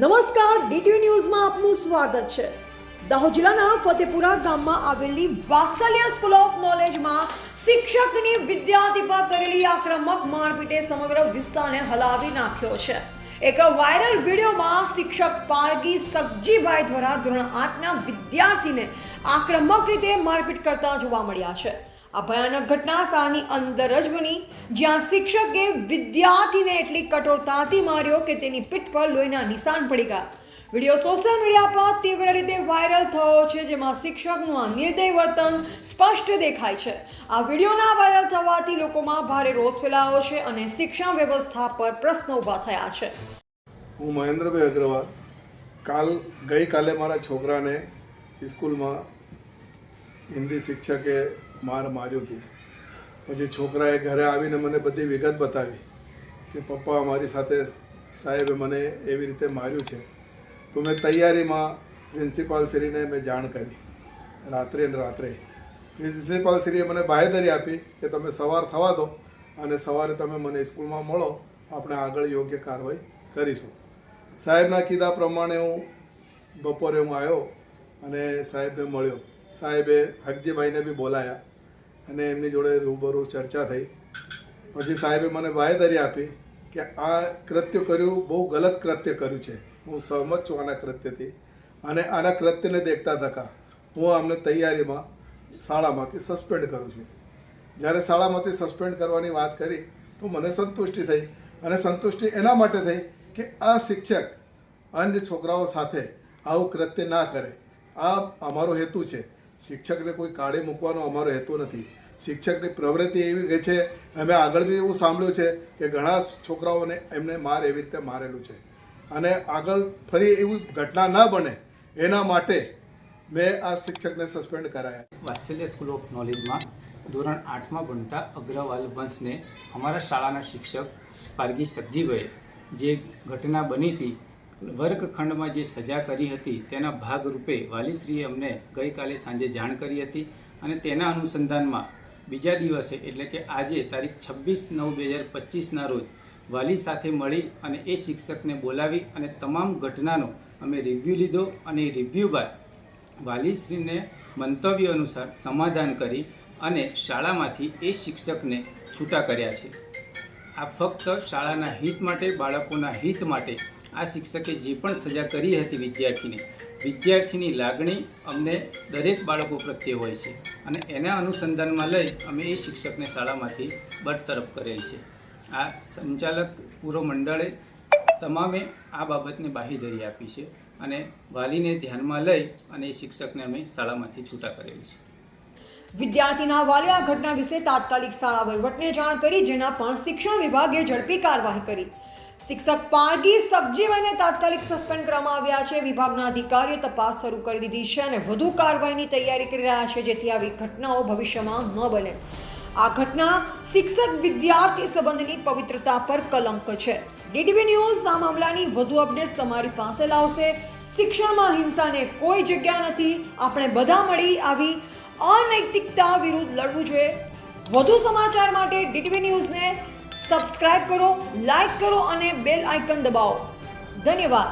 નમસ્કાર, ડીટીવી ન્યૂઝમાં આપનું સ્વાગત છે. દાહોદ જિલ્લાના ફતેપુરા ગામમાં આવેલી વાત્સલ્ય સ્કૂલ ઓફ નોલેજમાં શિક્ષકની વિદ્યાર્થી પર કરેલી આક્રમક મારપીટે સમગ્ર વિસ્તારને હલાવી નાખ્યો છે. એક વાયરલ વિડીયોમાં શિક્ષક પારગી સગજીભાઈ દ્વારા ધોરણ આઠના વિદ્યાર્થીને આક્રમક રીતે મારપીટ કરતા જોવા મળ્યા છે. આ ભયાનક ઘટના શાળાની અંદર જ બની. જ્યાં શિક્ષકે વિદ્યાર્થીને એટલી કઠોરતાથી માર્યો કે તેની પીઠ પર લોહીના નિશાન પડી ગયા. વીડિયો સોશિયલ મીડિયા પર તીવ્ર રીતે વાયરલ થયો છે, જેમાં શિક્ષકનું આ નિર્દય વર્તન સ્પષ્ટ દેખાય છે. આ વિડીયોના વાયરલ થવાથી લોકોમાં ભારે રોષ ફેલાયો છે અને શિક્ષણ વ્યવસ્થા પર પ્રશ્ન ઊભા થયા છે. હું મહેન્દ્રભાઈ અગ્રવાલ. કાલ, ગઈકાલે મારા છોકરાને સ્કૂલમાં હિન્દી શિક્ષકે માર માર્યું હતું પછી છોકરાએ ઘરે આવીને મને બધી વિગત બતાવી કે પપ્પા મારી સાથે સાહેબે મને એવી રીતે માર્યું છે. તો મેં તૈયારીમાં પ્રિન્સિપાલ શ્રીને મેં જાણ કરી. રાત્રે ને રાત્રે. પ્રિન્સિપાલ શ્રીએ મને બાહેધરી આપી કે તમે સવાર થવા દો અને સવારે તમે મને સ્કૂલમાં મળો. આપણે આગળ યોગ્ય કાર્યવાહી કરીશું. સાહેબના કીધા પ્રમાણે હું બપોરે હું આવ્યો અને સાહેબને મળ્યો. સાહેબે હકજીભાઈને બી બોલાયા અને એમની જોડે રૂબરૂ ચર્ચા થઈ. પછી સાહેબે મને બાહેધરી આપી કે આ કૃત્ય કર્યું, બહુ ગલત કૃત્ય કર્યું છે. હું સહમત છું આના કૃત્યથી. અને આના કૃત્યને દેખતા થકા હું આમને તૈયારીમાં શાળામાંથી સસ્પેન્ડ કરું છું. જ્યારે શાળામાંથી સસ્પેન્ડ કરવાની વાત કરી તો મને સંતુષ્ટિ થઈ અને સંતુષ્ટિ એના માટે થઈ કે આ શિક્ષક અન્ય છોકરાઓ સાથે આવું કૃત્ય ના કરે. આ અમારો હેતુ છે. શિક્ષકને કોઈ કાઢી મૂકવાનો અમારો હેતુ નથી. શિક્ષકની પ્રવૃત્તિ એવી ગઈ છે, અમે આગળ બી એવું સાંભળ્યું છે કે ઘણા છોકરાઓને એમને માર એવી રીતે મારેલું છે. અને આગળ ફરી એવી ઘટના ન બને, એના માટે મેં આ શિક્ષકને સસ્પેન્ડ કરાયા. વાત્સલ્ય સ્કૂલ ઓફ નોલેજમાં ધોરણ આઠમાં ભણતા અગ્રવાલ વંશને અમારા શાળાના શિક્ષક પારગી સબજીભાઈ જે ઘટના બની હતી વર્ગખંડમાં જે સજા કરી હતી, તેના ભાગરૂપે વાલીશ્રીએ અમને ગઈકાલે સાંજે જાણ કરી હતી અને તેના અનુસંધાનમાં બીજા દિવસે, એટલે કે આજે તારીખ છવ્વીસ નવ બે હજાર પચીસના રોજ, વાલી સાથે મળી અને એ શિક્ષકને બોલાવી અને તમામ ઘટનાનો અમે રિવ્યૂ લીધો અને રિવ્યૂ બાદ વાલીશ્રીને મંતવ્ય અનુસાર સમાધાન કરી અને શાળામાંથી એ શિક્ષકને છૂટા કર્યા છે. આ ફક્ત શાળાના હિત માટે, બાળકોના હિત માટે આ શિક્ષકે જે પણ સજા કરી હતી વિદ્યાર્થીને, વિદ્યાર્થીની લાગણી અમને દરેક બાળકો પ્રત્યે હોય છે અને એના અનુસંધાનમાં લઈ અમે એ શિક્ષકને શાળામાંથી બરતરફ કરેલ છે. આ સંચાલક પૂરો મંડળે તમામે આ બાબતને બાહીધરી આપી છે અને વાલીને ધ્યાનમાં લઈ અને એ શિક્ષકને અમે શાળામાંથી છૂટા કરેલ છે. વિદ્યાર્થીના વાલીએ આ ઘટના વિશે તાત્કાલિક શાળા વહીવટને જાણ કરી, જેના પણ શિક્ષણ વિભાગે ઝડપી કાર્યવાહી કરી. શિક્ષક પારગી સબજીવાને તાત્કાલિક સસ્પેન્ડ કરવામાં આવ્યા છે. વિભાગના અધિકારીઓ તપાસ શરૂ કરી દીધી છે અને વધુ કાર્યવાહીની તૈયારી કરી રહ્યા છે જેથી આવી ઘટનાઓ ભવિષ્યમાં ન બને. આ ઘટના શિક્ષક વિદ્યાર્થી સંબંધની પવિત્રતા પર કલંક છે. ડીટીવી ન્યૂઝ આ મામલાની વધુ અપડેટ્સ તમારી પાસે લાવશે. શિક્ષણમાં હિંસાને કોઈ જગ્યા નથી. આપણે બધા મળી આવી અનૈતિકતા વિરુદ્ધ લડવું જોઈએ. વધુ સમાચાર માટે ડીટીવી ન્યૂઝને સબસ્ક્રાઇબ કરો લાઈક કરો અને બેલ આઇકન દબાવો. ધન્યવાદ.